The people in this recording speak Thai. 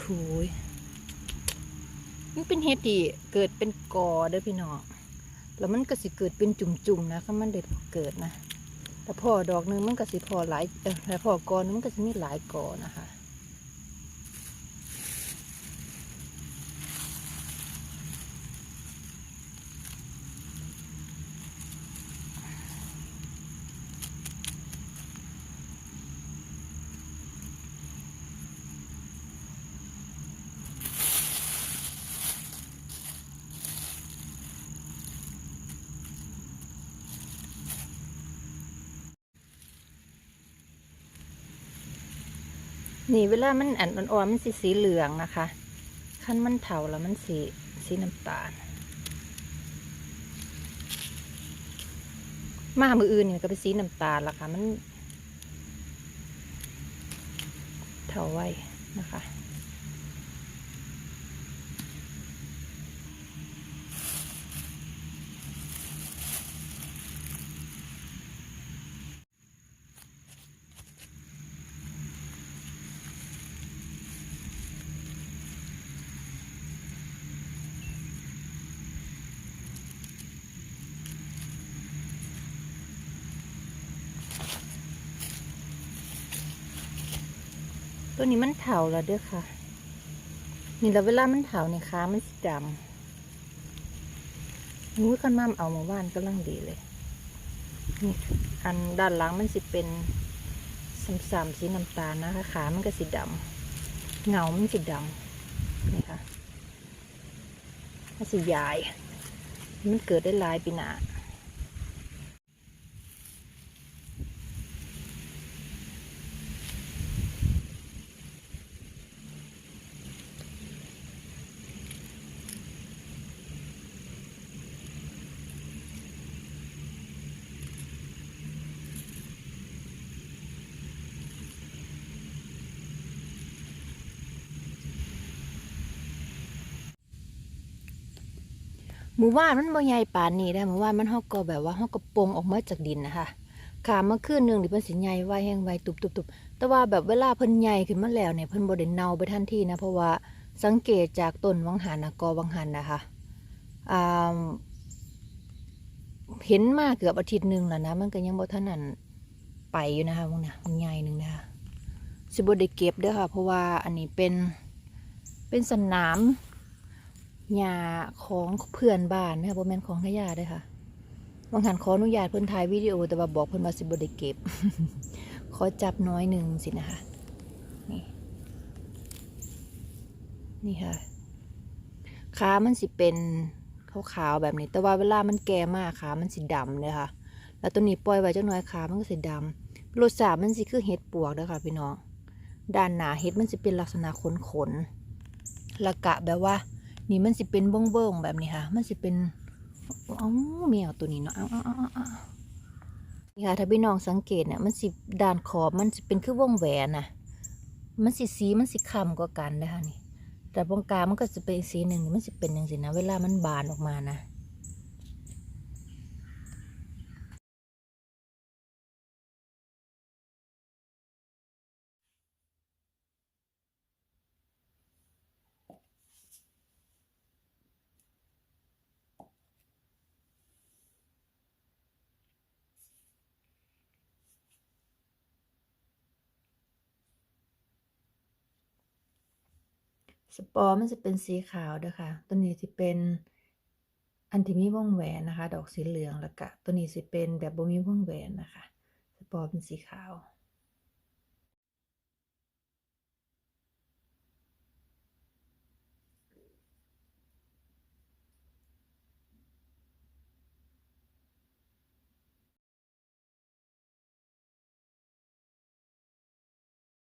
โหมันเป็นเห็ดที่เกิดเป็นกอเด้อพี่น้องแล้วมันก็สิเกิดเป็นจุ่มๆนะถ้ามันเด็ดเกิดนะแต่พอดอกหนึงมันก็สิพอหลายเออแต่พอกอหนึงมันก็จะมีหลายกอนะคะ นี่เวลามันอันอ่อนๆมันสีสีเหลืองนะคะขั้นมันเถาแล้วมันสีสีน้ำตาล มามืออื่นเนี่ยก็เป็นสีน้ำตาลละค่ะ มันเถาไว้นะคะ ตัวนี้มันเถาแล้วเด้อค่ะ นี่แล้วเวลามันเถาเนี่ยขามันสีดำนู้ขันม่ามเอามาว่านก็ลังดีเลย นี่อันด้านหลังมันสิเป็นสามๆสีน้ำตาลนะคะขามันก็สีดำเงามันสีดำนี่ค่ะมันสีใหญ่มันเกิดได้ลายปีหนา หมู่บ้านมันบ่ใหญ่ป่านนี้ได้หมู่บ้านมันเฮาก็แบบว่าเฮาก็ปงออกมาจากดินนะคะขามมาคืนหนึงนี่เพิ่นสิใหญ่ไวแฮงไวตุบๆๆแต่ว่าแบบเวลาเพิ่นใหญ่ขึ้นมาแล้วเนี่ยเพิ่นบ่ได้เน่าไปทันทีนะเพราะว่าสังเกตจากต้นวังหันนะกอวังหันนะคะอ่าเห็นมากเกือบอาทิตย์หนึงแล้วนะ มันก็ยังบ่ทันนั้นไปอยู่นะคะวงน่ะมันใหญ่หนึงนะคะสิบ่ได้เก็บเด้อค่ะ เพราะว่าอันนี้เป็นเป็นสนาม ยาของเพื่อนบ้านนะคะบ่แม่นของทายาเด้อค่ะบางหันขออนุญาตเพิ่อนถ่ายวิดีโอแต่ว่าบอกเพิ่อนว่าสิบ่ได้เก็บ ขอจับน้อยหนึ่งสินะคะ นี่ นี่ค่ะ ขามันสิเป็นขาวๆแบบนี้ แต่ว่าเวลามันแก่มากขามันสิดำเลยค่ะ แล้วตัวนี้ปล่อยไว้เจักหน่อยขามันก็สิดำรสชาติมันสิคือเห็ดปวกเด้อค่ะพี่น้อง ด้านหนาเห็ดมันสิเป็นลักษณะขนๆละกะแบบว่า นี่มันสิเป็นเบ้งเบ้งๆแบบนี้ค่ะ มันสิเป็นอ๋อแมวตัวนี้เนาะเอาเอาเอาเอาเอานี่ค่ะถ้าพี่น้องสังเกตเนี่ยมันสิด่านขอบมันสิเป็นคือวงแหวนนะมันสิสีมันสิคำกว่ากันนะคะนี่ แต่ตรงกลางมันก็จะเป็นสีหนึ่งมันสิเป็นอย่างสินะ เวลามันบานออกมานะ สปอร์มันจะเป็นสีขาวเด้อค่ะ ตัวนี้จะเป็นอันที่มีวงแหวนนะคะ ดอกสีเหลืองแล้วก็ตัวนี้จะเป็นแบบบ่มีวงแหวนนะคะ สปอร์เป็นสีขาว